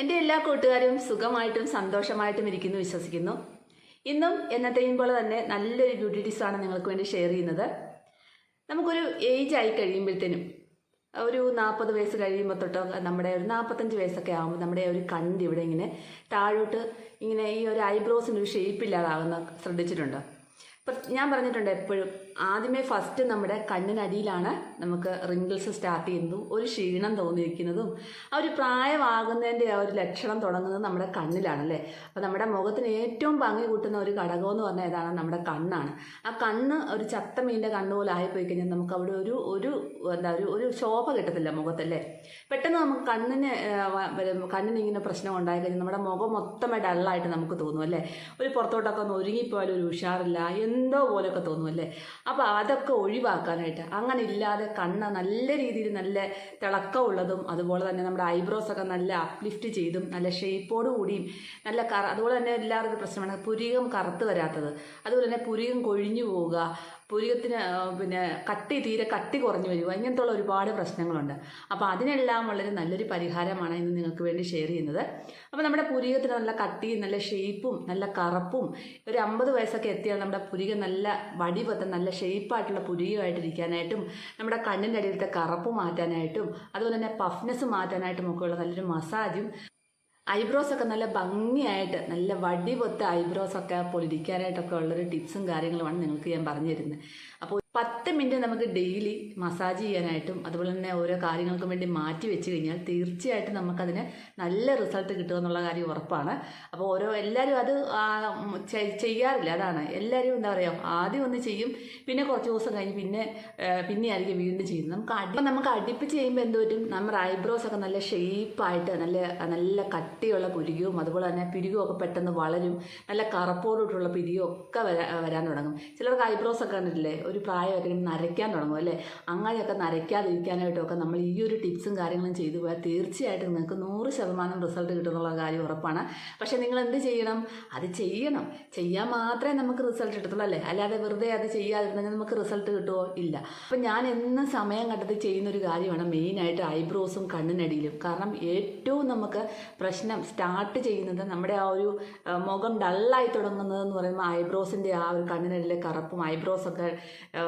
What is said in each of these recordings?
എന്റെ എല്ലാ കൂട്ടുകാരും സുഖമായിട്ടും സന്തോഷമായിട്ടും ഇരിക്കുന്നു വിശ്വസിക്കുന്നു. ഇന്നും എന്നത്തെയും പോലെ തന്നെ നല്ലൊരു ബ്യൂട്ടി ടിപ്സ് ആണ് നിങ്ങൾക്ക് വേണ്ടി ഷെയർ ചെയ്യുന്നത്. നമുക്കൊരു ഏജ് ആയി കഴിയുമ്പോഴത്തേനും ഒരു നാൽപ്പത് വയസ്സ് കഴിയുമ്പോൾ തൊട്ടോ നമ്മുടെ ഒരു നാൽപ്പത്തഞ്ച് വയസ്സൊക്കെ ആകുമ്പോൾ നമ്മുടെ ഒരു കണ്ണിന്റെ ഇവിടെ ഇങ്ങനെ താഴോട്ട് ഇങ്ങനെ ഈ ഒരു ഐബ്രോസിന്റെ ഒരു ഷേപ്പ് ഇല്ലാതാകുന്ന ശ്രദ്ധിച്ചിട്ടുണ്ടോ? ഇപ്പം ഞാൻ പറഞ്ഞിട്ടുണ്ട് എപ്പോഴും ആദ്യമേ ഫസ്റ്റ് നമ്മുടെ കണ്ണിനടിയിലാണ് നമുക്ക് റിങ്കിൾസ് സ്റ്റാർട്ട് ചെയ്യുന്നത്. ഒരു ക്ഷീണം തോന്നിയിരിക്കുന്നതും ആ ഒരു പ്രായമാകുന്നതിന്റെ ആ ഒരു ലക്ഷണം തുടങ്ങുന്നത് നമ്മുടെ കണ്ണിലാണല്ലേ അപ്പോൾ നമ്മുടെ മുഖത്തിന് ഏറ്റവും ഭംഗി കൂട്ടുന്ന ഒരു ഘടകം എന്ന് പറഞ്ഞാൽ ഏതാണ് നമ്മുടെ കണ്ണാണ്. ആ കണ്ണ് ഒരു ചത്ത മീനിന്റെ കണ്ണ് പോലെ ആയിപ്പോയി കഴിഞ്ഞാൽ നമുക്ക് അവിടെ ഒരു ഒരു എന്താ ഒരു ഒരു ശോഭ കിട്ടത്തില്ല മുഖത്തല്ലേ? പെട്ടെന്ന് നമുക്ക് കണ്ണിന് കണ്ണിന് ഇങ്ങനെ പ്രശ്നം ഉണ്ടായി കഴിഞ്ഞാൽ നമ്മുടെ മുഖം മൊത്തമായി ഡള്ളായിട്ട് നമുക്ക് തോന്നും അല്ലേ? ഒരു പുറത്തോട്ടൊക്കെ ഒന്ന് ഒരുങ്ങിപ്പോയാലും ഒരു ഉഷാറില്ല എന്തോ പോലെയൊക്കെ തോന്നും അല്ലേ? അപ്പോൾ അതൊക്കെ ഒഴിവാക്കാനായിട്ട്. അങ്ങനെ ഇല്ലാതെ കണ്ണ് നല്ല രീതിയിൽ നല്ല തിളക്കമുള്ളതും അതുപോലെ തന്നെ നമ്മുടെ ഐബ്രോസ് ഒക്കെ നല്ല അപ്ലിഫ്റ്റ് ചെയ്തും നല്ല ഷേപ്പോട് കൂടിയും നല്ല കറ അതുപോലെ തന്നെ എല്ലാവർക്കും പ്രശ്നമാണ് പുരികം കറുത്ത് വരാത്തത്. അതുപോലെ തന്നെ പുരികം കൊഴിഞ്ഞു പോവുക. പുരികത്തിന് പിന്നെ കട്ടി തീരെ കട്ടി കുറഞ്ഞു വരിക ഇങ്ങനത്തുള്ള ഒരുപാട് പ്രശ്നങ്ങളുണ്ട്. അപ്പോൾ അതിനെല്ലാം വളരെ നല്ലൊരു പരിഹാരമാണ് ഇന്ന് നിങ്ങൾക്ക് വേണ്ടി ഷെയർ ചെയ്യുന്നത്. അപ്പോൾ നമ്മുടെ പുരികത്തിന് നല്ല കട്ടിയും നല്ല ഷേപ്പും നല്ല കറുപ്പും ഒരു അമ്പത് വയസ്സൊക്കെ എത്തിയാൽ നമ്മുടെ പുരികം നല്ല വടിവത്ത് നല്ല ഷേപ്പായിട്ടുള്ള പുരികമായിട്ടിരിക്കാനായിട്ടും നമ്മുടെ കണ്ണിന്റെ അടിയിലത്തെ കറുപ്പ് മാറ്റാനായിട്ടും അതുപോലെ തന്നെ പഫ്നെസ് മാറ്റാനായിട്ടും ഒക്കെയുള്ള നല്ലൊരു മസാജും ഐബ്രോസ് ഒക്കെ നല്ല ഭംഗിയായിട്ട് നല്ല വടി പൊത്ത് ഐബ്രോസ് ഒക്കെ പൊളിക്കാനായിട്ടൊക്കെ ഉള്ളൊരു ടിപ്സും കാര്യങ്ങളുമാണ് നിങ്ങൾക്ക് ഞാൻ പറഞ്ഞു തരുന്നത് അപ്പോൾ പത്ത് മിനിറ്റ് നമുക്ക് ഡെയിലി മസാജ് ചെയ്യാനായിട്ടും അതുപോലെ തന്നെ ഓരോ കാര്യങ്ങൾക്കും വേണ്ടി മാറ്റി വെച്ച് കഴിഞ്ഞാൽ തീർച്ചയായിട്ടും നമുക്കതിന് നല്ല റിസൾട്ട് കിട്ടുക എന്നുള്ള കാര്യം ഉറപ്പാണ്. അപ്പോൾ ഓരോ എല്ലാവരും അത് ചെയ്യാറില്ല. അതാണ്. എല്ലാവരും എന്താ പറയുക ആദ്യം ഒന്ന് ചെയ്യും പിന്നെ കുറച്ച് ദിവസം കഴിഞ്ഞ് പിന്നെ പിന്നെ ആയിരിക്കും വീണ്ടും ചെയ്യുന്നത്. നമുക്ക് അടി നമുക്ക് അടുപ്പിച്ച് ചെയ്യുമ്പോൾ എന്ത് പറ്റും? നമ്മുടെ ഐബ്രോസ് ഒക്കെ നല്ല ഷേപ്പായിട്ട് നല്ല നല്ല കട്ടിയുള്ള പുരികവും അതുപോലെ തന്നെ പിരികവും ഒക്കെ പെട്ടെന്ന് വളരും. നല്ല കറപ്പോടുള്ള പിരികവും ഒക്കെ വരാൻ തുടങ്ങും. ചിലർക്ക് ഐബ്രോസ് ഒക്കെ കണ്ടിട്ടില്ലേ? ഒരു പ്രായമൊക്കെ കഴിയുമ്പോൾ നരയ്ക്കാൻ തുടങ്ങും അല്ലേ? അങ്ങനെയൊക്കെ നരയ്ക്കാതിരിക്കാനായിട്ടൊക്കെ നമ്മൾ ഈ ഒരു ടിപ്സും കാര്യങ്ങളും ചെയ്തു പോയാൽ തീർച്ചയായിട്ടും നിങ്ങൾക്ക് നൂറ് ശതമാനം റിസൾട്ട് കിട്ടുന്നുള്ള കാര്യം ഉറപ്പാണ്. പക്ഷേ നിങ്ങൾ എന്ത് ചെയ്യണം? അത് ചെയ്യണം. ചെയ്യാൻ മാത്രമേ നമുക്ക് റിസൾട്ട് കിട്ടത്തുള്ളൂ അല്ലേ? അല്ലാതെ വെറുതെ അത് ചെയ്യാതിരുന്നെങ്കിൽ നമുക്ക് റിസൾട്ട് കിട്ടുമോ ഇല്ല. അപ്പം ഞാൻ എന്നും സമയം കണ്ടെത്തി ചെയ്യുന്നൊരു കാര്യമാണ് മെയിനായിട്ട് ഐബ്രോസും കണ്ണിനടിയിലും. കാരണം ഏറ്റവും നമുക്ക് പ്രശ്നം സ്റ്റാർട്ട് ചെയ്യുന്നത് നമ്മുടെ ആ ഒരു മുഖം ഡള്ളായി തുടങ്ങുന്നതെന്ന് പറയുമ്പോൾ ഐബ്രോസിന്റെ ആ ഒരു കണ്ണിനടിയിലെ കറുപ്പും ഐബ്രോസൊക്കെ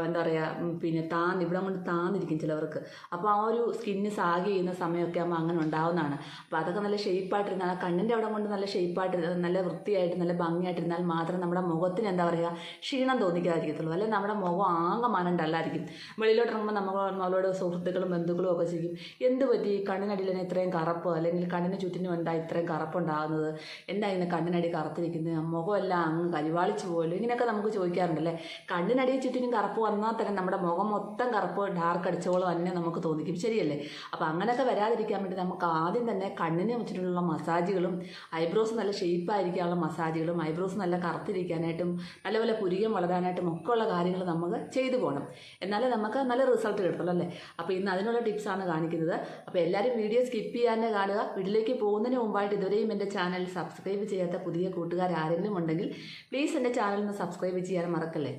എന്താ പറയുക പിന്നെ താന്ന് ഇവിടെ അങ്ങോട്ട് താന്നിരിക്കും ചിലവർക്ക്. അപ്പോൾ ആ ഒരു സ്കിന്ന് സാഗ് ചെയ്യുന്ന സമയമൊക്കെ ആകുമ്പോൾ അങ്ങനെ ഉണ്ടാവുന്നതാണ്. അപ്പോൾ അതൊക്കെ നല്ല ഷേപ്പായിട്ടിരുന്നാൽ കണ്ണിന്റെ അവിടെ കൊണ്ട് നല്ല ഷേപ്പായിട്ട് നല്ല വൃത്തിയായിട്ട് നല്ല ഭംഗിയായിട്ടിരുന്നാൽ മാത്രം നമ്മുടെ മുഖത്തിന് എന്താ പറയുക ക്ഷീണം തോന്നിക്കാതിരിക്കത്തുള്ളൂ. അല്ലെങ്കിൽ നമ്മുടെ മുഖം ആകെ മാനണ്ടല്ലായിരിക്കും വെളിയിലോട്ട് ഇറങ്ങുമ്പോൾ നമ്മൾ നമ്മളോട് സുഹൃത്തുക്കളും ബന്ധുക്കളും ഒക്കെ ചെയ്യും എന്ത് പറ്റി? കണ്ണിനടിയിൽ തന്നെ ഇത്രയും കറുപ്പ്? അല്ലെങ്കിൽ കണ്ണിന് ചുറ്റിനും എന്താ ഇത്രയും കറുപ്പുണ്ടാകുന്നത് എന്താ ഇന്ന് കണ്ണിനടി കറുത്തിരിക്കുന്നത് മുഖമെല്ലാം അങ്ങ് കരിവാളിച്ച് പോലും ഇങ്ങനെയൊക്കെ നമുക്ക് ചോദിക്കാറുണ്ടല്ലേ കണ്ണിനടിയിൽ ചുറ്റിനും കറുപ്പ് വന്നാൽ തന്നെ നമ്മുടെ മുഖം മൊത്തം കറുപ്പ് ഡാർക്ക് അടിച്ചോളം തന്നെ നമുക്ക് തോന്നിക്കും. ശരിയല്ലേ? അപ്പോൾ അങ്ങനെയൊക്കെ വരാതിരിക്കാൻ വേണ്ടി നമുക്ക് ആദ്യം തന്നെ കണ്ണിനെ വെച്ചിട്ടുള്ള മസാജുകളും ഐബ്രോസ് നല്ല ഷേപ്പായിരിക്കാനുള്ള മസാജുകളും ഐബ്രോസ് നല്ല കറുത്തിരിക്കാനായിട്ടും നല്ലപോലെ പുരികം വളരാനായിട്ടും ഒക്കെ ഉള്ള കാര്യങ്ങൾ നമുക്ക് ചെയ്തു പോകണം എന്നാലേ നമുക്ക് നല്ല റിസൾട്ട് കിട്ടുള്ളൂ അല്ലേ? അപ്പോൾ ഇന്ന് അതിനുള്ള ടിപ്സാണ് കാണിക്കുന്നത്. അപ്പോൾ എല്ലാവരും വീഡിയോ സ്കിപ്പ് ചെയ്യാതെ കാണുക. വീട്ടിലേക്ക് പോകുന്നതിന് മുമ്പായിട്ട് ഇതുവരെയും എന്റെ ചാനൽ സബ്സ്ക്രൈബ് ചെയ്യാത്ത പുതിയ കൂട്ടുകാർ ആരെങ്കിലും ഉണ്ടെങ്കിൽ പ്ലീസ് എന്റെ ചാനൽ ഒന്ന് സബ്സ്ക്രൈബ് ചെയ്യാൻ മറക്കല്ലേ?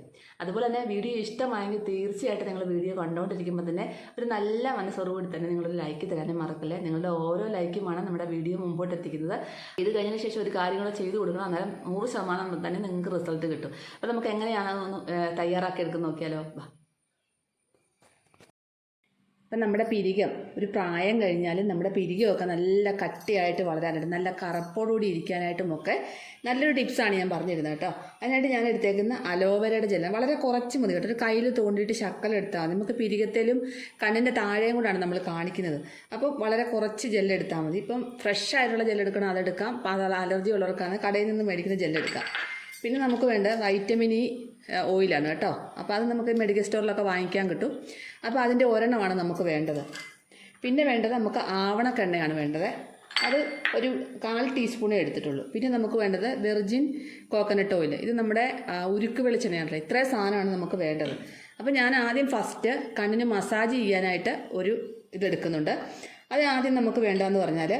അതുപോലെ തന്നെ വീഡിയോ ഇഷ്ടമായെങ്കിൽ തീർച്ചയായിട്ടും നിങ്ങൾ വീഡിയോ കണ്ടുകൊണ്ടിരിക്കുമ്പോൾ തന്നെ ഒരു നല്ല മനസ്സോടുകൂടി തന്നെ നിങ്ങളൊരു ലൈക്ക് തരാനും മറക്കല്ലേ? നിങ്ങളുടെ ഓരോ ലൈക്കുമാണ് നമ്മുടെ വീഡിയോ മുമ്പോട്ട് എത്തിക്കുന്നത്. ഇത് കഴിഞ്ഞതിന് ശേഷം ഒരു കാര്യങ്ങൾ ചെയ്തു കൊടുക്കണം. അന്നേരം നൂറ് ശതമാനം തന്നെ നിങ്ങൾക്ക് റിസൾട്ട് കിട്ടും. അപ്പോൾ നമുക്ക് എങ്ങനെയാണ് തയ്യാറാക്കി എടുക്കുന്ന നോക്കിയാലോ? ഇപ്പം നമ്മുടെ പിരികം ഒരു പ്രായം കഴിഞ്ഞാൽ നമ്മുടെ പിരികമൊക്കെ നല്ല കട്ടിയായിട്ട് വളരാനായിട്ട് നല്ല കറപ്പോടുകൂടി ഇരിക്കാനായിട്ടും ഒക്കെ നല്ലൊരു ടിപ്സാണ് ഞാൻ പറഞ്ഞിരുന്നത് കേട്ടോ. അതിനായിട്ട് ഞാൻ എടുത്തേക്കുന്ന അലോവേരയുടെ ജലം വളരെ കുറച്ച് മതി കേട്ടോ. ഒരു കയ്യിൽ തോണ്ടിയിട്ട് ശക്കല എടുത്താൽ മതി. നമുക്ക് പിരികത്തിലും കണ്ണിന്റെ താഴെയും കൂടാണ് നമ്മൾ കാണിക്കുന്നത്. അപ്പോൾ വളരെ കുറച്ച് ജെല്ലെടുത്താൽ മതി. ഇപ്പം ഫ്രഷ് ആയിട്ടുള്ള ജെല്ലെടുക്കണം അതെടുക്കാം. അലർജി ഉള്ളവർക്കാണ് കടയിൽ നിന്ന് മേടിക്കുന്ന ജെല്ലെടുക്കാം പിന്നെ നമുക്ക് വേണ്ട വൈറ്റമിൻ ഇ ഓയിലാണ് കേട്ടോ. അപ്പോൾ അത് നമുക്ക് മെഡിക്കൽ സ്റ്റോറിലൊക്കെ വാങ്ങിക്കാൻ കിട്ടും. അപ്പോൾ അതിന്റെ ഒരെണ്ണമാണ് നമുക്ക് വേണ്ടത്. പിന്നെ വേണ്ടത് നമുക്ക് ആവണക്കെണ്ണയാണ് വേണ്ടത്. അത് ഒരു കാൽ ടീസ്പൂണേ എടുത്തിട്ടുള്ളൂ. പിന്നെ നമുക്ക് വേണ്ടത് വെർജിൻ കോക്കനട്ട് ഓയിൽ ഇത് നമ്മുടെ ഉരുക്ക് വെളിച്ചെണ്ണയാണല്ലോ. ഇത്രയും സാധനമാണ് നമുക്ക് വേണ്ടത്. അപ്പോൾ ഞാൻ ആദ്യം ഫസ്റ്റ് കണ്ണിന് മസാജ് ചെയ്യാനായിട്ട് ഒരു ഇതെടുക്കുന്നുണ്ട് അത് ആദ്യം നമുക്ക് വേണ്ടതെന്ന് പറഞ്ഞാൽ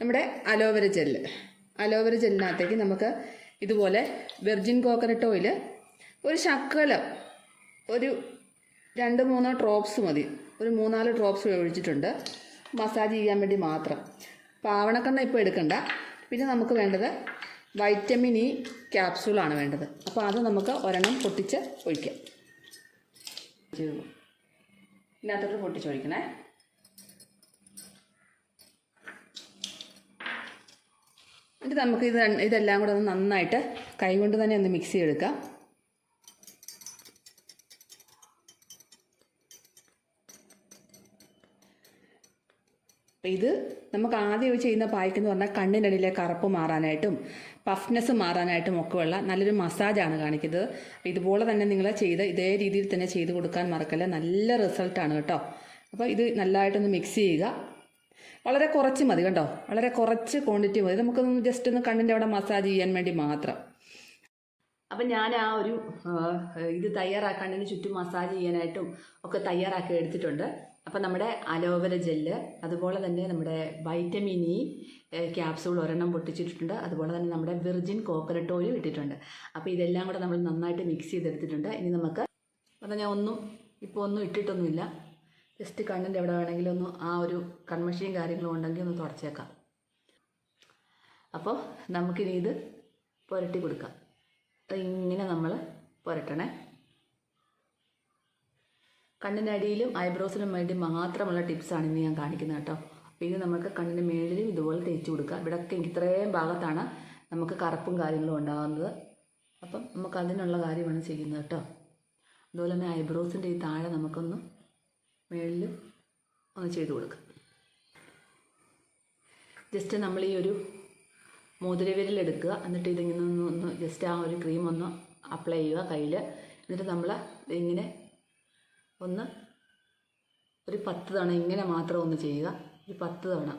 നമ്മുടെ അലോവേര ജെല്ല് അലോവേര ജെല്ലിനകത്തേക്ക് നമുക്ക് ഇതുപോലെ വെർജിൻ കോക്കനട്ട് ഓയിൽ ഒരു ശക്കലം ഒരു രണ്ട് മൂന്നോ ഡ്രോപ്സ് മതി. ഒരു മൂന്നാൽ ഡ്രോപ്സ് ഒഴിച്ചിട്ടുണ്ട്. മസാജ് ചെയ്യാൻ വേണ്ടി മാത്രം. പാവണക്കണ്ണ ഇപ്പോൾ എടുക്കണ്ട. പിന്നെ നമുക്ക് വേണ്ടത് വൈറ്റമിൻ ഇ ക്യാപ്സൂളാണ് വേണ്ടത്. അപ്പോൾ അത് നമുക്ക് ഒരെണ്ണം പൊട്ടിച്ച് ഒഴിക്കാം. ഇതിനകത്തോട്ട് പൊട്ടിച്ചൊഴിക്കണേ എന്നിട്ട് നമുക്ക് ഇത് ഇതെല്ലാം കൂടെ ഒന്ന് നന്നായിട്ട് കൈകൊണ്ട് തന്നെ ഒന്ന് മിക്സ് ചെയ്തെടുക്കാം. ഇത് നമുക്ക് ആദ്യം ചെയ്യുന്ന പായ്ക്ക് എന്ന് പറഞ്ഞാൽ കണ്ണിനടിയിലെ കറുപ്പ് മാറാനായിട്ടും പഫ്നെസ് മാറാനായിട്ടും ഒക്കെയുള്ള നല്ലൊരു മസാജാണ് കാണിക്കുന്നത്. ഇതുപോലെ തന്നെ നിങ്ങൾ ചെയ്ത് ഇതേ രീതിയിൽ തന്നെ ചെയ്ത് കൊടുക്കാൻ മറക്കല്ല? നല്ല റിസൾട്ടാണ് കേട്ടോ. അപ്പോൾ ഇത് നല്ലതായിട്ടൊന്ന് മിക്സ് ചെയ്യുക. വളരെ കുറച്ച് മതി കേട്ടോ. വളരെ കുറച്ച് ക്വാണ്ടിറ്റി മതി. നമുക്കൊന്ന് ജസ്റ്റ് ഒന്ന് കണ്ണിന്റെ അവിടെ മസാജ് ചെയ്യാൻ വേണ്ടി മാത്രം. അപ്പം ഞാൻ ആ ഒരു ഇത് തയ്യാറാക്കാണ്ടിന് ചുറ്റും മസാജ് ചെയ്യാനായിട്ടും ഒക്കെ തയ്യാറാക്കി എടുത്തിട്ടുണ്ട്. അപ്പം നമ്മുടെ അലോവര ജെല്ല് അതുപോലെ തന്നെ നമ്മുടെ വൈറ്റമിൻ ഇ ക്യാപ്സൂൾ ഒരെണ്ണം പൊട്ടിച്ചിട്ടുണ്ട് അതുപോലെ തന്നെ നമ്മുടെ വിർജിൻ കോക്കനട്ട് ഓയിൽ ഇട്ടിട്ടുണ്ട്. അപ്പോൾ ഇതെല്ലാം കൂടെ നമ്മൾ നന്നായിട്ട് മിക്സ് ചെയ്തെടുത്തിട്ടുണ്ട്. ഇനി നമുക്ക് അപ്പം ഞാൻ ഒന്നും ഇപ്പോൾ ഒന്നും ഇട്ടിട്ടൊന്നുമില്ല. ജസ്റ്റ് കണ്ണിന്റെ എവിടെ വേണമെങ്കിലും ഒന്ന് ആ ഒരു കൺമഷിയും കാര്യങ്ങളും ഉണ്ടെങ്കിൽ ഒന്ന് തുടച്ചേക്കാം. അപ്പോൾ നമുക്കിനി ഇത് പുരട്ടി കൊടുക്കാം. ഇങ്ങനെ നമ്മൾ പുരട്ടണേ. കണ്ണിന്റെ അടിയിലും ഐബ്രോസിനും വേണ്ടി മാത്രമുള്ള ടിപ്സാണ് ഇന്ന് ഞാൻ കാണിക്കുന്നത് കേട്ടോ. അപ്പോൾ ഇത് നമുക്ക് കണ്ണിന് മേളിലും ഇതുപോലെ തേച്ച് കൊടുക്കാം. ഇവിടെയൊക്കെ ഇത്രയും ഭാഗത്താണ് നമുക്ക് കറുപ്പും കാര്യങ്ങളും ഉണ്ടാകുന്നത്. അപ്പം നമുക്ക് അതിനുള്ള കാര്യമാണ് ചെയ്യുന്നത് കേട്ടോ. അതുപോലെ തന്നെ ഐബ്രോസിന്റെ ഈ താഴെ നമുക്കൊന്ന് മേളിലും ഒന്ന് ചെയ്ത് കൊടുക്കുക ജസ്റ്റ് നമ്മൾ ഈ ഒരു മോതിരവിരലെടുക്കുക എന്നിട്ട് ഇതിങ്ങനെ ഒന്ന് ഒന്ന് ജസ്റ്റ് ആ ഒരു ക്രീം ഒന്ന് അപ്ലൈ ചെയ്യുക കയ്യിൽ എന്നിട്ട് നമ്മൾ ഇങ്ങനെ ഒന്ന് ഒരു പത്ത് തവണ ഇങ്ങനെ മാത്രം ഒന്ന് ചെയ്യുക. ഒരു പത്ത് തവണ.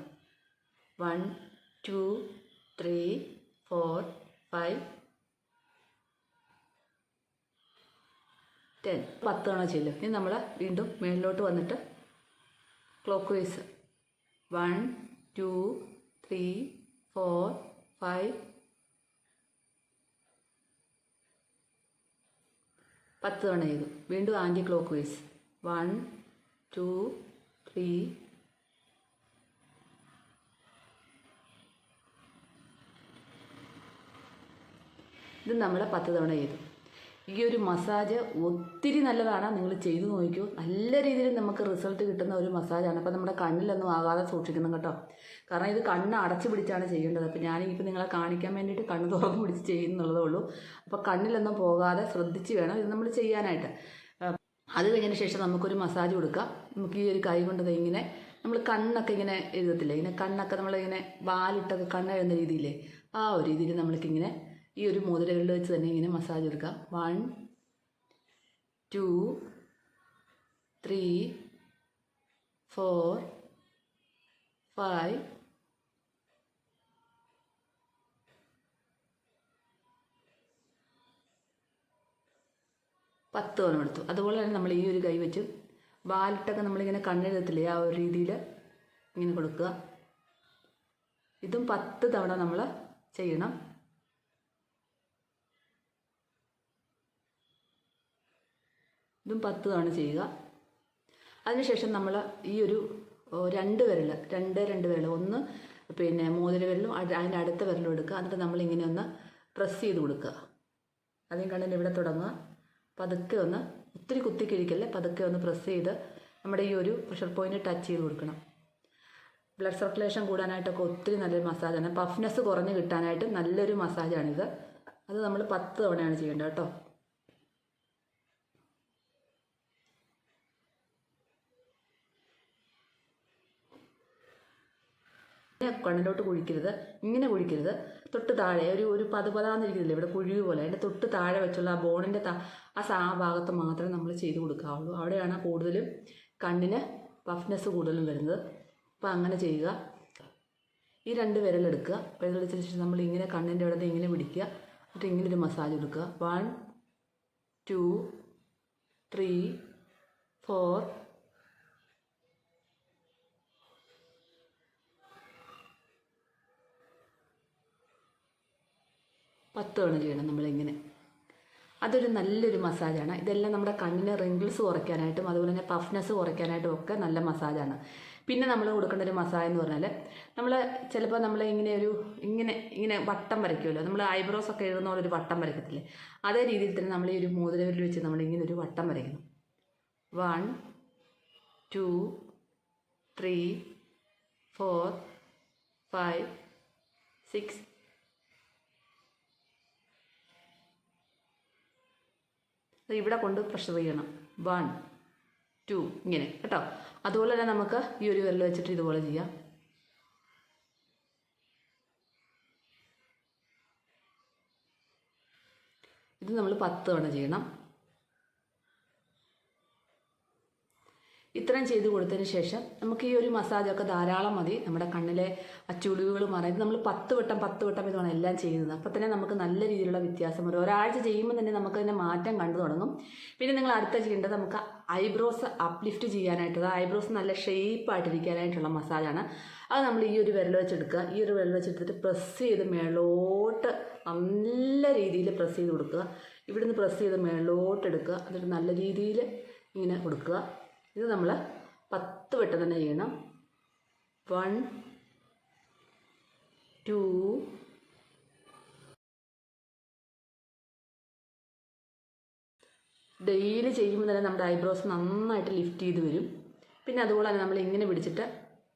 One two three four five ten പത്ത് തവണ ചെല്ലും ഇനി നമ്മൾ വീണ്ടും മേളിലോട്ട് വന്നിട്ട് clockwise one two three four five പത്ത് തവണ ചെയ്തു വീണ്ടും anti clockwise one two three ഇത് നമ്മൾ പത്ത് തവണ ചെയ്തു. ഈ ഒരു മസാജ് ഒത്തിരി നല്ലതാണ്. നിങ്ങൾ ചെയ്തു നോക്കൂ. നല്ല രീതിയിൽ നമുക്ക് റിസൾട്ട് കിട്ടുന്ന ഒരു മസാജാണ്. അപ്പോൾ നമ്മുടെ കണ്ണിലൊന്നും ആകാതെ സൂക്ഷിക്കണം കേട്ടോ. കാരണം ഇത് കണ്ണ് അടച്ചു പിടിച്ചാണ് ചെയ്യേണ്ടത്. അപ്പോൾ ഞാനിപ്പോൾ നിങ്ങളെ കാണിക്കാൻ വേണ്ടിയിട്ട് കണ്ണ് തുറന്ന് പിടിച്ച് ചെയ്യുന്നുള്ളതേ ഉള്ളൂ. അപ്പോൾ കണ്ണിലൊന്നും പോകാതെ ശ്രദ്ധിച്ച് വേണം ഇത് നമ്മൾ ചെയ്യാനായിട്ട്. അത് കഴിഞ്ഞതിന് ശേഷം നമുക്കൊരു മസാജ് കൊടുക്കാം നമുക്ക് ഈ ഒരു കൈ കൊണ്ട് ഇങ്ങനെ നമ്മൾ കണ്ണൊക്കെ ഇങ്ങനെ എഴുതത്തില്ലേ? ഇങ്ങനെ കണ്ണൊക്കെ നമ്മളിങ്ങനെ വാലിട്ടൊക്കെ കണ്ണ് രീതിയിലേ ആ ഒരു രീതിയിൽ നമ്മൾക്കിങ്ങനെ ഈ ഒരു മോതിരകളിൽ വെച്ച് തന്നെ ഇങ്ങനെ മസാജ് എടുക്കാം. One two three four five പത്ത് തവണ എടുത്തു. അതുപോലെ തന്നെ നമ്മൾ ഈ ഒരു കൈ വെച്ച് വാലിട്ടൊക്കെ നമ്മളിങ്ങനെ കണ്ണെഴുതത്തില്ലേ ആ ഒരു രീതിയിൽ ഇങ്ങനെ കൊടുക്കുക. ഇതും പത്ത് തവണ നമ്മൾ ചെയ്യണം. ഇതും പത്ത് തവണ ചെയ്യുക. അതിനുശേഷം നമ്മൾ ഈ ഒരു രണ്ട് വിരൽ രണ്ട് രണ്ട് വിരൽ ഒന്ന് പിന്നെ മോതിര വിരലും അതിന്റെ അടുത്ത വിരലും എടുക്കുക. എന്നിട്ട് നമ്മളിങ്ങനെ ഒന്ന് പ്രസ് ചെയ്ത് കൊടുക്കുക. ആദ്യം കണ്ണിന്റെ ഇവിടെ തുടങ്ങുക. പതുക്കെ ഒന്ന് ഒത്തിരി കുത്തിക്കിഴിക്കല്ലേ? പതുക്കെ ഒന്ന് പ്രസ് ചെയ്ത് നമ്മുടെ ഈ ഒരു പ്രഷർ പോയിന്റ് ടച്ച് ചെയ്ത് കൊടുക്കണം. ബ്ലഡ് സർക്കുലേഷൻ കൂടാനായിട്ടൊക്കെ ഒത്തിരി നല്ലൊരു മസാജാണ് പഫ്നെസ് കുറഞ്ഞ് കിട്ടാനായിട്ട് നല്ലൊരു മസാജാണിത് അത് നമ്മൾ പത്ത് തവണയാണ് ചെയ്യേണ്ടത് കേട്ടോ. ഇങ്ങനെ കണ്ണിലോട്ട് കുഴിക്കരുത് ഇങ്ങനെ കുഴിക്കരുത്. തൊട്ട് താഴെ ഒരു ഒരു പതുപതാന്നിരിക്കുന്നില്ല ഇവിടെ കുഴിവ് പോലെ. അതിന്റെ തൊട്ട് താഴെ വെച്ചുള്ള ആ ബോണിന്റെ ആ സാ ഭാഗത്ത് മാത്രമേ നമ്മൾ ചെയ്ത് കൊടുക്കാവുള്ളൂ. അവിടെയാണ് കൂടുതലും കണ്ണിന് പഫ്നെസ് കൂടുതലും വരുന്നത്. അപ്പോൾ അങ്ങനെ ചെയ്യുക. ഈ രണ്ട് വിരലെടുക്കുക. വിരലെടുത്തതിന് ശേഷം നമ്മൾ ഇങ്ങനെ കണ്ണിന്റെ അവിടെ ഇങ്ങനെ പിടിക്കുക. എന്നിട്ട് ഇങ്ങനെ ഒരു മസാജ് കൊടുക്കുക. വൺ ടു ത്രീ ഫോർ പത്ത് തവണ ചെയ്യണം നമ്മളിങ്ങനെ. അതൊരു നല്ലൊരു മസാജാണ്. ഇതെല്ലാം നമ്മുടെ കണ്ണിന് റിങ്കിൾസ് കുറയ്ക്കാനായിട്ടും അതുപോലെ തന്നെ പഫ്നെസ് കുറയ്ക്കാനായിട്ടും ഒക്കെ നല്ല മസാജാണ്. പിന്നെ നമ്മൾ കൊടുക്കേണ്ട ഒരു മസാജ് എന്ന് പറഞ്ഞാൽ നമ്മൾ ചിലപ്പോൾ നമ്മൾ ഇങ്ങനെ ഒരു ഇങ്ങനെ ഇങ്ങനെ വട്ടം വരയ്ക്കുമല്ലോ. നമ്മൾ ഐബ്രോസ് ഒക്കെ എഴുതുന്ന പോലെ ഒരു വട്ടം വരയ്ക്കത്തില്ലേ? അതേ രീതിയിൽ തന്നെ നമ്മൾ ഈ ഒരു മോതിരവരിൽ വെച്ച് നമ്മൾ ഇങ്ങനെ ഒരു വട്ടം വരയ്ക്കുന്നു. One two three four five six ഇവിടെ കൊണ്ട് പ്രഷർ ചെയ്യണം. വൺ ടു ഇങ്ങനെ കേട്ടോ? അതുപോലെ തന്നെ നമുക്ക് ഈ ഒരു വിരൽ വെച്ചിട്ട് ഇതുപോലെ ചെയ്യാം. ഇത് നമ്മൾ പത്ത് തവണ ചെയ്യണം. ഇത്രയും ചെയ്ത് കൊടുത്തതിന് ശേഷം നമുക്ക് ഈ ഒരു മസാജൊക്കെ ധാരാളം മതി. നമ്മുടെ കണ്ണിലെ അച്ചുളിവുകൾ മാറാൻ. ഇത് നമ്മൾ പത്ത് വട്ടം പത്ത് വട്ടം ഇതാണ് എല്ലാം ചെയ്യുന്നത്. അപ്പോൾ തന്നെ നമുക്ക് നല്ല രീതിയിലുള്ള വ്യത്യാസം വരും. ഒരാഴ്ച ചെയ്യുമ്പോൾ തന്നെ നമുക്ക് അതിന്റെ മാറ്റം കണ്ടു തുടങ്ങും. പിന്നെ നിങ്ങൾ അടുത്ത ചെയ്യേണ്ടത് നമുക്ക് ഐബ്രോസ് അപ്ലിഫ്റ്റ് ചെയ്യാനായിട്ടത് ഐബ്രോസ് നല്ല ഷേപ്പായിട്ടിരിക്കാനായിട്ടുള്ള മസാജാണ്. അത് നമ്മൾ ഈ ഒരു വിരൽ വെച്ചെടുക്കുക. ഈ ഒരു വിരൽ വെച്ചെടുത്തിട്ട് പ്രസ് ചെയ്ത് മേളോട്ട് നല്ല രീതിയിൽ പ്രസ് ചെയ്ത് കൊടുക്കുക. ഇവിടുന്ന് പ്രസ് ചെയ്ത് മേളോട്ട് എടുക്കുക. എന്നിട്ട് നല്ല രീതിയിൽ ഇങ്ങനെ കൊടുക്കുക. ഇത് നമ്മൾ പത്ത് വട്ടം തന്നെ ചെയ്യണം. വൺ ടു ഡെയിലി ചെയ്യുമ്പോൾ തന്നെ നമ്മുടെ ഐബ്രോസ് നന്നായിട്ട് ലിഫ്റ്റ് ചെയ്ത് വരും. പിന്നെ അതുപോലെ തന്നെ നമ്മൾ ഇങ്ങനെ പിടിച്ചിട്ട്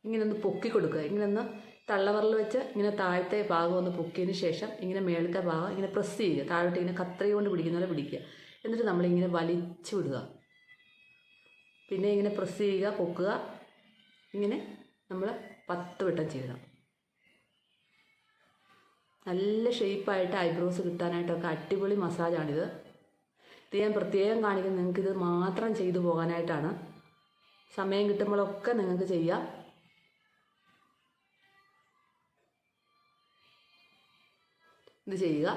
ഇങ്ങനെ ഒന്ന് പൊക്കി കൊടുക്കുക. ഇങ്ങനെ ഒന്ന് തള്ളവറിൽ വെച്ച് ഇങ്ങനെ താഴത്തെ ഭാഗം ഒന്ന് പൊക്കിയതിന് ശേഷം ഇങ്ങനെ മേളത്തെ ഭാഗം ഇങ്ങനെ പ്രസ് ചെയ്യുക. താഴോട്ട് ഇങ്ങനെ കത്രി കൊണ്ട് പിടിക്കുന്ന പോലെ പിടിക്കുക. എന്നിട്ട് നമ്മളിങ്ങനെ വലിച്ചു വിടുക. പിന്നെ ഇങ്ങനെ പ്രസ് ചെയ്യുക പൊക്കുക. ഇങ്ങനെ നമ്മൾ പത്ത് വട്ടം ചെയ്യണം. നല്ല ഷേപ്പായിട്ട് ഐബ്രോസ് കിട്ടാനായിട്ടൊക്കെ അടിപൊളി മസാജാണിത് ഇത് ഞാൻ പ്രത്യേകം കാണിക്കുന്നത് നിങ്ങൾക്കിത് മാത്രം ചെയ്തു പോകാനായിട്ടാണ്. സമയം കിട്ടുമ്പോഴൊക്കെ നിങ്ങൾക്ക് ചെയ്യാം. ഇത് ചെയ്യുക.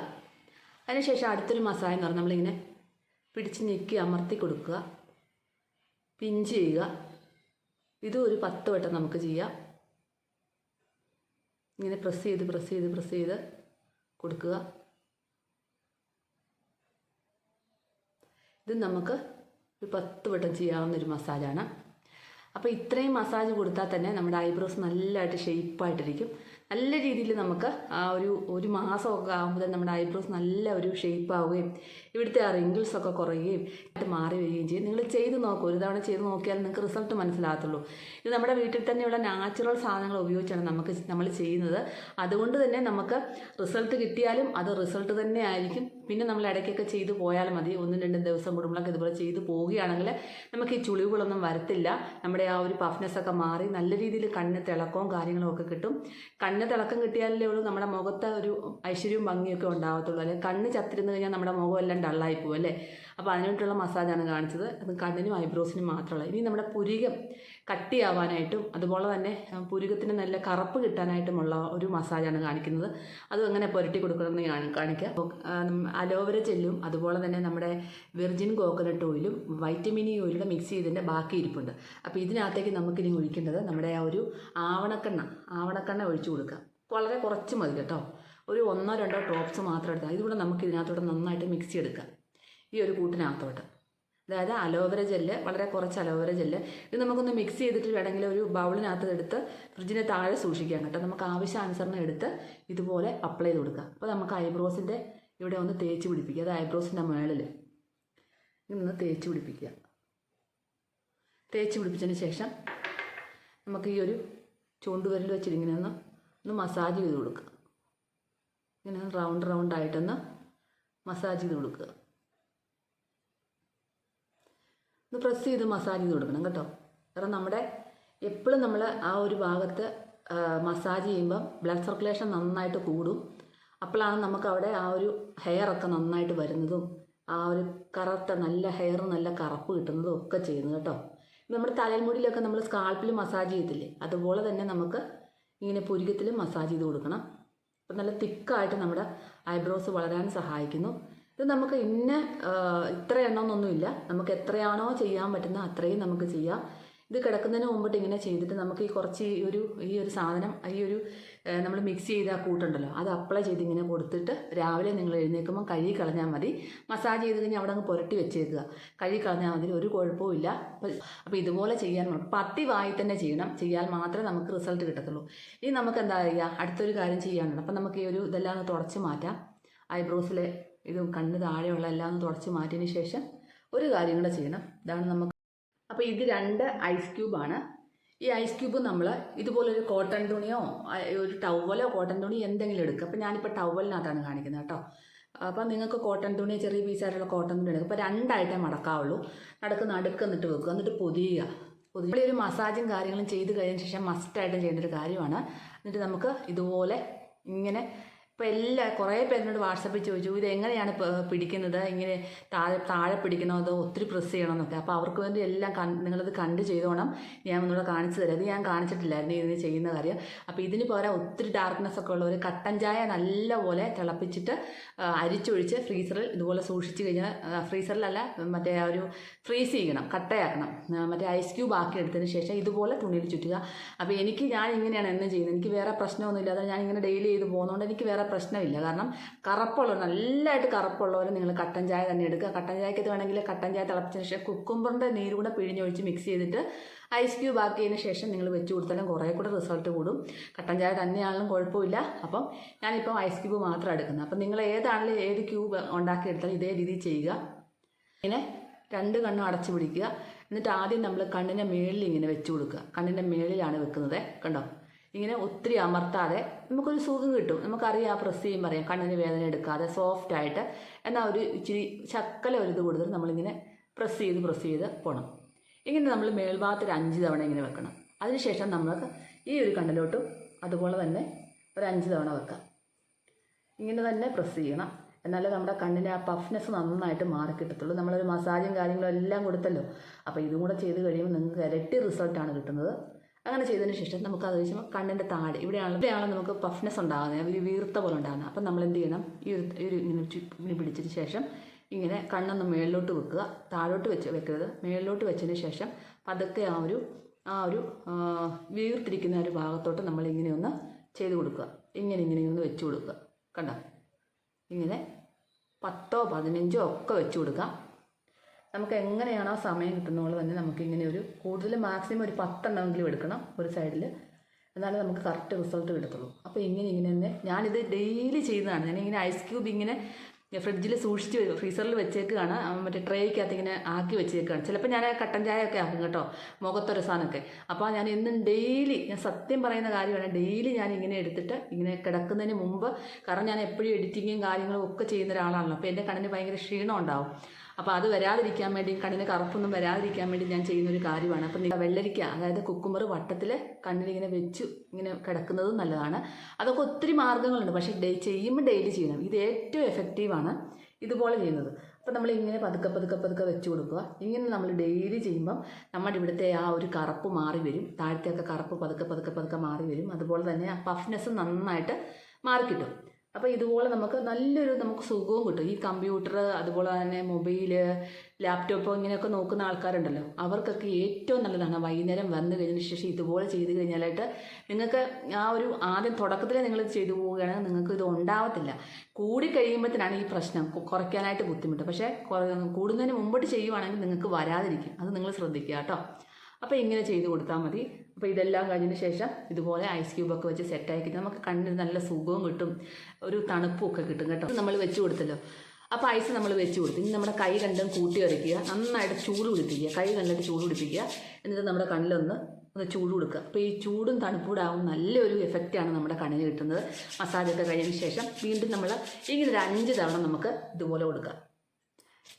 അതിനുശേഷം അടുത്തൊരു മസാജ് എന്ന് പറഞ്ഞാൽ നമ്മളിങ്ങനെ പിടിച്ച് ഞെക്കി അമർത്തി കൊടുക്കുക. പിഞ്ച് ചെയ്യുക. ഇതും ഒരു പത്ത് വട്ടം നമുക്ക് ചെയ്യാം. ഇങ്ങനെ പ്രസ് ചെയ്ത് പ്രസ് ചെയ്ത് പ്രസ് ചെയ്ത് കൊടുക്കുക. ഇത് നമുക്ക് ഒരു പത്ത് വട്ടം ചെയ്യാവുന്ന ഒരു മസാജാണ് അപ്പോൾ ഇത്രയും മസാജ് കൊടുത്താൽ തന്നെ നമ്മുടെ ഐബ്രോസ് നല്ലതായിട്ട് ഷേപ്പായിട്ടിരിക്കും നല്ല രീതിയിൽ നമുക്ക് ആ ഒരു ഒരു മാസമൊക്കെ ആകുമ്പോൾ നമ്മുടെ ഐബ്രോസ് നല്ല ഒരു ഷേപ്പ് ആവുകയും ഇവിടുത്തെ ആ റിങ്കിൾസ് ഒക്കെ കുറയുകയും ആയിട്ട് മാറി വരികയും ചെയ്യും. നിങ്ങൾ ചെയ്ത് നോക്കൂ. ഒരു തവണ ചെയ്ത് നോക്കിയാൽ നിങ്ങൾക്ക് റിസൾട്ട് മനസ്സിലാകത്തുള്ളൂ. ഇത് നമ്മുടെ വീട്ടിൽ തന്നെയുള്ള നാച്ചുറൽ സാധനങ്ങൾ ഉപയോഗിച്ചാണ് നമുക്ക് നമ്മൾ ചെയ്യുന്നത്. അതുകൊണ്ട് തന്നെ നമുക്ക് റിസൾട്ട് കിട്ടിയാലും അത് റിസൾട്ട് തന്നെ ആയിരിക്കും. പിന്നെ നമ്മൾ ഇടയ്ക്കൊക്കെ ചെയ്തു പോയാൽ മതി. ഒന്നും രണ്ടും ദിവസം കൂടുമ്പോഴൊക്കെ ഇതുപോലെ ചെയ്തു പോവുകയാണെങ്കിൽ നമുക്ക് ഈ ചുളിവുകളൊന്നും വരത്തില്ല. നമ്മുടെ ആ ഒരു പഫ്നെസ് ഒക്കെ മാറി നല്ല രീതിയിൽ കണ്ണ് തിളക്കവും കാര്യങ്ങളും ഒക്കെ കിട്ടും. കണ്ണ് തിളക്കം കിട്ടിയാലേ ഉള്ളൂ നമ്മുടെ മുഖത്തെ ഒരു ഐശ്വര്യവും ഭംഗിയൊക്കെ ഉണ്ടാകത്തുള്ളൂ അല്ലെങ്കിൽ കണ്ണ് ചത്തിരുന്ന് കഴിഞ്ഞാൽ നമ്മുടെ മുഖം എല്ലാം ഡള്ളായി പോകും അല്ലേ? അപ്പോൾ അതിനായിട്ടുള്ള മസാജാണ് കാണിച്ചത്. അത് കണ്ണിനും ഐബ്രോസിനും മാത്രമല്ല. ഇനി നമ്മുടെ പുരികം കട്ടിയാവാനായിട്ടും അതുപോലെ തന്നെ പുരികത്തിന് നല്ല കറുപ്പ് കിട്ടാനായിട്ടുമുള്ള ഒരു മസാജാണ് കാണിക്കുന്നത്. അതും എങ്ങനെ പുരട്ടി കൊടുക്കണമെന്ന് കാണിക്കുക അലോവേര ജെല്ലും അതുപോലെ തന്നെ നമ്മുടെ വിർജിൻ കോക്കനട്ട് ഓയിലും വൈറ്റമിൻ ഇ ഓയിലും മിക്സ് ചെയ്തതിന്റെ ബാക്കി ഇരിപ്പുണ്ട്. അപ്പോൾ ഇതിനകത്തേക്ക് നമുക്കിനി ഒഴിക്കേണ്ടത് നമ്മുടെ ആ ഒരു ആവണക്കെണ്ണ ആവണക്കെണ്ണ ഒഴിച്ചു കൊടുക്കുക. വളരെ കുറച്ച് മതി കേട്ടോ. ഒരു ഒന്നോ രണ്ടോ ഡ്രോപ്സ് മാത്രം എടുത്താൽ ഇതുകൂടെ നമുക്ക് ഇതിനകത്തോടെ നന്നായിട്ട് മിക്സ് ചെയ്തെടുക്കാം. ഈ ഒരു കൂട്ടിനകത്തോട്ട്. അതായത് അലോവേര ജെല്ല് വളരെ കുറച്ച് അലോവേര ജെല്ല്. ഇത് നമുക്കൊന്ന് മിക്സ് ചെയ്തിട്ട് വേണമെങ്കിൽ ഒരു ബൗളിനകത്ത് എടുത്ത് ഫ്രിഡ്ജിന്റെ താഴെ സൂക്ഷിക്കാം കേട്ടോ. നമുക്ക് ആവശ്യാനുസരണം എടുത്ത് ഇതുപോലെ അപ്ലൈ ചെയ്ത് കൊടുക്കുക അപ്പോൾ നമുക്ക് ഐബ്രോസിന്റെ ഇവിടെ ഒന്ന് തേച്ച് പിടിപ്പിക്കുക അത് ഐബ്രോസിന്റെ മേളിൽ ഇന്ന് തേച്ച് പിടിപ്പിക്കുക. തേച്ച് പിടിപ്പിച്ചതിന് ശേഷം നമുക്ക് ഈ ഒരു ചൂണ്ടുവിരൽ വെച്ചിട്ട് ഇങ്ങനെ ഒന്ന് ഒന്ന് മസാജ് ചെയ്ത് കൊടുക്കുക. ഇങ്ങനെ റൗണ്ട് റൗണ്ട് ആയിട്ടൊന്ന് മസാജ് ചെയ്ത് കൊടുക്കുക. ഒന്ന് പ്രസ് ചെയ്ത് മസാജ് ചെയ്ത് കൊടുക്കണം കേട്ടോ. കാരണം നമ്മുടെ എപ്പോഴും നമ്മൾ ആ ഒരു ഭാഗത്ത് മസാജ് ചെയ്യുമ്പം ബ്ലഡ് സർക്കുലേഷൻ നന്നായിട്ട് കൂടും. അപ്പോഴാണ് നമുക്ക് അവിടെ ആ ഒരു ഹെയറൊക്കെ നന്നായിട്ട് വരുന്നതും ആ ഒരു കറുത്ത നല്ല ഹെയർ നല്ല കറുപ്പ് കിട്ടുന്നതും ഒക്കെ ചെയ്യുന്നത് കേട്ടോ. നമ്മുടെ തലമുടിയിലൊക്കെ നമ്മൾ സ്കാൾപ്പിൽ മസാജ് ചെയ്യത്തില്ലേ? അതുപോലെ തന്നെ നമുക്ക് ഇങ്ങനെ പുരികത്തിൽ മസാജ് ചെയ്ത് കൊടുക്കണം. അപ്പം നല്ല തിക്കായിട്ട് നമ്മുടെ ഐബ്രോസ് വളരാൻ സഹായിക്കുന്നു. ഇത് നമുക്ക് ഇന്ന ഇത്ര എണ്ണമെന്നൊന്നുമില്ല നമുക്ക് എത്രയാണോ ചെയ്യാൻ പറ്റുന്ന അത്രയും നമുക്ക് ചെയ്യാം. ഇത് കിടക്കുന്നതിന് മുമ്പിട്ട് ഇങ്ങനെ ചെയ്തിട്ട് നമുക്ക് ഈ കുറച്ച് ഈ ഒരു ഈ ഒരു സാധനം ഈ ഒരു നമ്മൾ മിക്സ് ചെയ്ത ആ കൂട്ടുണ്ടല്ലോ അത് അപ്ലൈ ചെയ്ത് ഇങ്ങനെ കൊടുത്തിട്ട് രാവിലെ നിങ്ങൾ എഴുന്നേൽക്കുമ്പോൾ കഴുകി കളഞ്ഞാൽ മതി. മസാജ് ചെയ്ത് കഴിഞ്ഞാൽ അവിടെ അങ്ങ് പുരട്ടി വെച്ചേക്കുക. കഴുകി കളഞ്ഞാൽ മതി ഒരു കുഴപ്പവും ഇല്ല അപ്പോൾ ഇതുപോലെ ചെയ്യാൻ പതിവായി തന്നെ ചെയ്യണം. ചെയ്യാൻ മാത്രമേ നമുക്ക് റിസൾട്ട് കിട്ടത്തുള്ളൂ. ഇനി നമുക്ക് എന്താ ചെയ്യുക? അടുത്തൊരു കാര്യം ചെയ്യാനുണ്ട്. അപ്പം നമുക്ക് ഈ ഒരു ഇതെല്ലാം ഒന്ന് തുടച്ച് മാറ്റാം. ഐബ്രോസിലെ ഇത് കണ്ണ് താഴെയുള്ള എല്ലാം തുടച്ച് മാറ്റിയതിന് ശേഷം ഒരു കാര്യം കൂടെ ചെയ്യണം. ഇതാണ് നമുക്ക് അപ്പോൾ ഇത് രണ്ട് ഐസ് ക്യൂബാണ് ഈ ഐസ് ക്യൂബ് നമ്മൾ ഇതുപോലൊരു കോട്ടൺ തുണിയോ ഒരു ടവലോ കോട്ടൺ തുണി എന്തെങ്കിലും എടുക്കുക അപ്പോൾ ഞാനിപ്പോൾ ടവലിനകത്താണ് കാണിക്കുന്നത് കേട്ടോ. അപ്പോൾ നിങ്ങൾക്ക് കോട്ടൺ തുണി ചെറിയ പീസായിട്ടുള്ള കോട്ടൺ തുണി എടുക്കുക അപ്പോൾ രണ്ടായിട്ടേ മടക്കാവുള്ളൂ നടക്ക് നടുക്ക് എന്നിട്ട് വെക്കുക. എന്നിട്ട് പൊതിയുക. പൊതിയുള്ള ഒരു മസാജും കാര്യങ്ങളും ചെയ്ത് കഴിഞ്ഞ ശേഷം മസ്റ്റായിട്ട് ചെയ്യേണ്ട ഒരു കാര്യമാണ്. എന്നിട്ട് നമുക്ക് ഇതുപോലെ ഇങ്ങനെ ഇപ്പോൾ എല്ലാ കുറേ പേരിനോട് വാട്സപ്പിൽ ചോദിച്ചു ഇത് എങ്ങനെയാണ് പിടിക്കുന്നത്? ഇങ്ങനെ താഴെ താഴെ പിടിക്കണോ അതോ ഒത്തിരി പ്രസ് ചെയ്യണമെന്നൊക്കെ അപ്പോൾ അവർക്ക് വേണ്ടി എല്ലാം കൺ നിങ്ങളത് കണ്ട് ചെയ്തോണം. ഞാൻ ഒന്നുകൂടെ കാണിച്ചു തരാം. ഇത് ഞാൻ കാണിച്ചിട്ടില്ലായിരുന്നു ഇതിന് ചെയ്യുന്ന കാര്യം. അപ്പോൾ ഇതിന് പകരം ഒത്തിരി ഡാർക്ക്നെസ് ഒക്കെ ഉള്ളവർ കട്ടൻ ചായ നല്ലപോലെ തിളപ്പിച്ചിട്ട് അരിച്ചൊഴിച്ച് ഫ്രീസറിൽ ഇതുപോലെ സൂക്ഷിച്ച് കഴിഞ്ഞാൽ ഫ്രീസറിലല്ല മറ്റേ ഒരു ഫ്രീസ് ചെയ്യണം കട്ടയാക്കണം. മറ്റേ ഐസ് ക്യൂബ് ആക്കി എടുത്തതിന് ശേഷം ഇതുപോലെ തുണിയിൽ ചുറ്റുക. അപ്പോൾ എനിക്ക് ഞാൻ ഇങ്ങനെയാണ് എന്നും ചെയ്യുന്നത്. എനിക്ക് വേറെ പ്രശ്നമൊന്നുമില്ല. അത് ഞാൻ ഇങ്ങനെ ഡെയിലി ചെയ്ത് പോകുന്നതുകൊണ്ട് എനിക്ക് വേറെ പ്രശ്നമില്ല. കാരണം കറപ്പുള്ള നല്ലതായിട്ട് കറപ്പുള്ളവർ നിങ്ങൾ കട്ടൻ ചായ തന്നെ എടുക്കുക. കട്ടൻ ചായക്കകത്ത് വേണമെങ്കിൽ കട്ടൻ ചായ തിളപ്പിച്ചതിന് ശേഷം കുക്കുംബറിന്റെ നീര് കൂടെ പിഴിഞ്ഞൊഴിച്ച് മിക്സ് ചെയ്തിട്ട് ഐസ് ക്യൂബ് ആക്കിയതിന് ശേഷം നിങ്ങൾ വെച്ച് കൊടുത്താലും കുറേ കൂടെ റിസൾട്ട് കൂടും. കട്ടൻ ചായ തന്നെയാണെങ്കിലും കുഴപ്പമില്ല. അപ്പം ഞാനിപ്പം ഐസ് ക്യൂബ് മാത്രം എടുക്കുന്നത്. അപ്പം നിങ്ങൾ ഏതാണെങ്കിലും ഏത് ക്യൂബ് ഉണ്ടാക്കിയെടുത്താലും ഇതേ രീതിയിൽ ചെയ്യുക. ഇങ്ങനെ രണ്ട് കണ്ണും അടച്ചു പിടിക്കുക. എന്നിട്ട് ആദ്യം നമ്മൾ കണ്ണിന്റെ മേളിൽ ഇങ്ങനെ വെച്ച് കൊടുക്കുക. കണ്ണിന്റെ മേളിലാണ് വെക്കുന്നത്. കണ്ടോ? ഇങ്ങനെ ഒത്തിരി അമർത്താതെ നമുക്കൊരു സുഖം കിട്ടും. നമുക്കറിയാം പ്രസ് ചെയ്യുമ്പോൾ അറിയാം. കണ്ണിന് വേദന എടുക്കാതെ സോഫ്റ്റ് ആയിട്ട്. എന്നാൽ ഒരു ഇച്ചിരി ശക്കല ഒരു ഇത് കൊടുത്തിട്ട് നമ്മളിങ്ങനെ പ്രസ് ചെയ്ത് പ്രസ് ചെയ്ത് പോകണം ഇങ്ങനെ നമ്മൾ മേൽഭാഗത്ത് ഒരു അഞ്ച് തവണ ഇങ്ങനെ വെക്കണം. അതിനുശേഷം നമുക്ക് ഈ ഒരു കണ്ണിലോട്ടും അതുപോലെ തന്നെ ഒരു അഞ്ച് തവണ വെക്കാം. ഇങ്ങനെ തന്നെ പ്രസ് ചെയ്യണം. എന്നാലേ നമ്മുടെ കണ്ണിന് ആ പഫ്നെസ് നന്നായിട്ട് മാറി കിട്ടത്തുള്ളൂ. നമ്മളൊരു മസാജും കാര്യങ്ങളും എല്ലാം കൊടുത്തല്ലോ. അപ്പോൾ ഇതും കൂടെ ചെയ്ത് കഴിയുമ്പോൾ നിങ്ങൾക്ക് ഇരട്ടി റിസൾട്ടാണ് കിട്ടുന്നത്. അങ്ങനെ ചെയ്തതിന് ശേഷം നമുക്ക് അത് വെച്ചാൽ കണ്ണിന്റെ താഴെ ഇവിടെയാണ് ഇവിടെയാണ് നമുക്ക് പഫ്നെസ് ഉണ്ടാകുന്നത് ഒരു വീർത്ത പോലെ ഉണ്ടാകുന്നത് അപ്പം നമ്മൾ എന്ത് ചെയ്യണം? ഈ ഒരു ഇങ്ങനെ ഇങ്ങനെ പിടിച്ചതിന് ശേഷം ഇങ്ങനെ കണ്ണൊന്ന് മേളിലോട്ട് വെക്കുക. താഴോട്ട് വെച്ച് വെക്കരുത്. മേളിലോട്ട് വെച്ചതിന് ശേഷം പതുക്കെ ആ ഒരു ആ ഒരു വീർത്തിരിക്കുന്ന ഒരു ഭാഗത്തോട്ട് നമ്മൾ ഇങ്ങനെ ഒന്ന് ചെയ്ത് കൊടുക്കുക. ഇങ്ങനെ ഇങ്ങനെ ഒന്ന് വെച്ച് കൊടുക്കുക. കണ്ടോ? ഇങ്ങനെ പത്തോ പതിനഞ്ചോ ഒക്കെ വെച്ച് കൊടുക്കാം. നമുക്ക് എങ്ങനെയാണ് ആ സമയം കിട്ടുന്നത് തന്നെ നമുക്ക് ഇങ്ങനെ ഒരു കൂടുതൽ മാക്സിമം ഒരു പത്തെണ്ണമെങ്കിലും എടുക്കണം ഒരു സൈഡിൽ എന്നാലേ നമുക്ക് കറക്റ്റ് റിസൾട്ട് കിട്ടത്തുള്ളൂ. അപ്പോൾ ഇങ്ങനെ ഇങ്ങനെ തന്നെ ഞാനിത് ഡെയിലി ചെയ്യുന്നതാണ്. ഞാനിങ്ങനെ ഐസ് ക്യൂബ് ഇങ്ങനെ ഫ്രിഡ്ജിൽ സൂക്ഷിച്ച് ഫ്രീസറിൽ വെച്ചേക്കുകയാണ് മറ്റേ ട്രേക്കകത്ത് ഇങ്ങനെ ആക്കി വെച്ചേക്കുകയാണ് ചിലപ്പോൾ ഞാൻ കട്ടൻ ചായ ഒക്കെ ആക്കും കേട്ടോ മുഖത്തൊരസാനൊക്കെ അപ്പോൾ ഞാൻ എന്നും ഡെയിലി ഞാൻ സത്യം പറയുന്ന കാര്യമാണ് ഡെയിലി ഞാൻ ഇങ്ങനെ എടുത്തിട്ട് ഇങ്ങനെ കിടക്കുന്നതിന് മുമ്പ് കാരണം ഞാൻ എപ്പോഴും എഡിറ്റിങ്ങും കാര്യങ്ങളും ഒക്കെ ചെയ്യുന്ന ഒരാളാണല്ലോ. അപ്പോൾ എന്റെ കണ്ണിന് ഭയങ്കര ക്ഷീണം ഉണ്ടാവും. അപ്പോൾ അത് വരാതിരിക്കാൻ വേണ്ടി കണ്ണിന് കറുപ്പൊന്നും വരാതിരിക്കാൻ വേണ്ടി ഞാൻ ചെയ്യുന്ന ഒരു കാര്യമാണ്. അപ്പം വെള്ളരിക്ക അതായത് കുക്കുമർ വട്ടത്തിൽ കണ്ണിലിങ്ങനെ വെച്ച് ഇങ്ങനെ കിടക്കുന്നതും നല്ലതാണ്. അതൊക്കെ ഒത്തിരി മാർഗങ്ങളുണ്ട്. പക്ഷേ ഡേ ചെയ്യുമ്പോൾ ഡെയിലി ചെയ്യണം. ഇത് ഏറ്റവും എഫക്റ്റീവാണ് ഇതുപോലെ ചെയ്യുന്നത്. അപ്പം നമ്മൾ ഇങ്ങനെ പതുക്കെ പതുക്കെ പതുക്കെ വെച്ച് കൊടുക്കുക. ഇങ്ങനെ നമ്മൾ ഡെയിലി ചെയ്യുമ്പം നമ്മുടെ ഇവിടുത്തെ ആ ഒരു കറുപ്പ് മാറി വരും. താഴത്തെയൊക്കെ കറുപ്പ് പതുക്കെ പതുക്കെ പതുക്കെ മാറി വരും. അതുപോലെ തന്നെ ആ പഫ്നെസ് നന്നായിട്ട് മാറിക്കിട്ടും. അപ്പോൾ ഇതുപോലെ നമുക്ക് നല്ലൊരു നമുക്ക് സുഖവും കിട്ടും. ഈ കമ്പ്യൂട്ടർ അതുപോലെ തന്നെ മൊബൈൽ ലാപ്ടോപ്പ് ഇങ്ങനെയൊക്കെ നോക്കുന്ന ആൾക്കാരുണ്ടല്ലോ. അവർക്കൊക്കെ ഏറ്റവും നല്ലതാണ് വൈകുന്നേരം വന്നു കഴിഞ്ഞതിന് ശേഷം ഇതുപോലെ ചെയ്ത് കഴിഞ്ഞാലായിട്ട് നിങ്ങൾക്ക് ആ ഒരു ആദ്യം തുടക്കത്തിൽ നിങ്ങൾ ചെയ്തു പോവുകയാണെങ്കിൽ നിങ്ങൾക്ക് ഇത് ഉണ്ടാവത്തില്ല. കൂടി കഴിയുമ്പോഴത്തേനാണ് ഈ പ്രശ്നം കുറയ്ക്കാനായിട്ട് ബുദ്ധിമുട്ട്. പക്ഷേ കൂടുന്നതിന് മുമ്പോട്ട് ചെയ്യുവാണെങ്കിൽ നിങ്ങൾക്ക് വരാതിരിക്കും. അത് നിങ്ങൾ ശ്രദ്ധിക്കുക കേട്ടോ. അപ്പോൾ ഇങ്ങനെ ചെയ്ത് കൊടുത്താൽ മതി. അപ്പോൾ ഇതെല്ലാം കഴിഞ്ഞതിന് ശേഷം ഇതുപോലെ ഐസ് ക്യൂബൊക്കെ വെച്ച് സെറ്റ് സെറ്റാക്കി നമുക്ക് കണ്ണിന് നല്ല സുഖവും കിട്ടും. ഒരു തണുപ്പും ഒക്കെ കിട്ടും. കേട്ടോ നമ്മൾ വെച്ച് കൊടുത്തല്ലോ. അപ്പോൾ ഐസ് നമ്മൾ വെച്ച് കൊടുത്തു. ഇനി നമ്മുടെ കൈ രണ്ടും കൂട്ടി വരയ്ക്കുക നന്നായിട്ട് ചൂട് പിടിപ്പിക്കുക. കൈ നന്നായിട്ട് ചൂട് പിടിപ്പിക്കുക. എന്നിട്ട് നമ്മുടെ കണ്ണിലൊന്ന് ഒന്ന് ചൂട് കൊടുക്കുക. അപ്പോൾ ഈ ചൂടും തണുപ്പൂടാവും നല്ലൊരു എഫക്റ്റാണ് നമ്മുടെ കണ്ണിന് കിട്ടുന്നത്. മസാജൊക്കെ കഴിഞ്ഞതിന് ശേഷം വീണ്ടും നമ്മൾ ഇങ്ങനെ ഒരു അഞ്ച് തവണ നമുക്ക് ഇതുപോലെ കൊടുക്കുക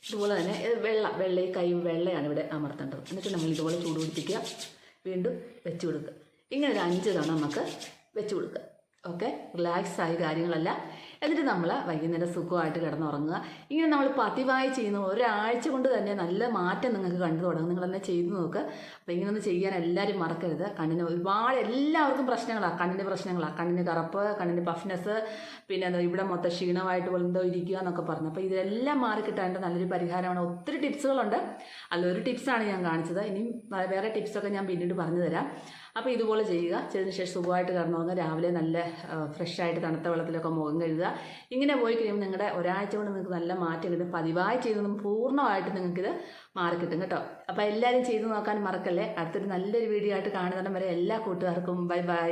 ഇതുപോലെ തന്നെ വെള്ള വെള്ള ഈ കൈ വെള്ളയാണ് ഇവിടെ അമർത്തേണ്ടത്. എന്നിട്ട് നമ്മൾ ഇതുപോലെ ചൂട് പിടിപ്പിക്കുക. വീണ്ടും വെച്ച് കൊടുക്കുക. ഇങ്ങനെ ഒരു അഞ്ച് തവണ നമുക്ക് വെച്ച് കൊടുക്കുക. ഓക്കെ റിലാക്സ് ആയ കാര്യങ്ങളെല്ലാം. എന്നിട്ട് നമ്മൾ വൈകുന്നേരം സുഖമായിട്ട് കിടന്നുറങ്ങുക. ഇങ്ങനെ നമ്മൾ പതിവായി ചെയ്യുന്ന ഒരാഴ്ച കൊണ്ട് തന്നെ നല്ല മാറ്റം നിങ്ങൾക്ക് കണ്ടു തുടങ്ങും. നിങ്ങൾ തന്നെ ചെയ്തു നോക്കുക അപ്പോൾ ഇങ്ങനെ ഒന്ന് ചെയ്യാൻ എല്ലാവരും മറക്കരുത്. കണ്ണിന് ഒരുപാട് എല്ലാവർക്കും പ്രശ്നങ്ങളാണ് കണ്ണിന്റെ പ്രശ്നങ്ങളാണ് കണ്ണിന് കറുപ്പ് കണ്ണിന് പഫ്നെസ് പിന്നെ എന്താ ഇവിടെ മൊത്തം ക്ഷീണമായിട്ട് എന്തോ ഇരിക്കുക എന്നൊക്കെ പറഞ്ഞു. അപ്പോൾ ഇതെല്ലാം മാറി കിട്ടാണ്ട് നല്ലൊരു പരിഹാരമാണ്. ഒത്തിരി ടിപ്സുകളുണ്ട്. അല്ല ഒരു ടിപ്സാണ് ഞാൻ കാണിച്ചത്. ഇനിയും വേറെ ടിപ്സൊക്കെ ഞാൻ പിന്നീട് പറഞ്ഞു തരാം. അപ്പോൾ ഇതുപോലെ ചെയ്യുക. ചെയ്തതിന് ശേഷം സുഖമായിട്ട് കിടന്നുറങ്ങുക രാവിലെ നല്ല ഫ്രഷായിട്ട് തണുത്ത വെള്ളത്തിലൊക്കെ മുഖം കഴുകുക. ഇങ്ങനെ പോയി കഴിയുമ്പോൾ നിങ്ങളുടെ ഒരാഴ്ച കൊണ്ട് നിങ്ങൾക്ക് നല്ല മാറ്റം കിട്ടും. പതിവായി ചെയ്തൊന്നും പൂർണമായിട്ട് നിങ്ങൾക്കിത് മാറിക്കിട്ടും കേട്ടോ അപ്പോൾ എല്ലാവരും ചെയ്തു നോക്കാൻ മറക്കല്ലേ? അടുത്തൊരു നല്ലൊരു വീഡിയോ ആയിട്ട് കാണുന്നിടം വരെ എല്ലാ കൂട്ടുകാർക്കും ബൈ ബൈ.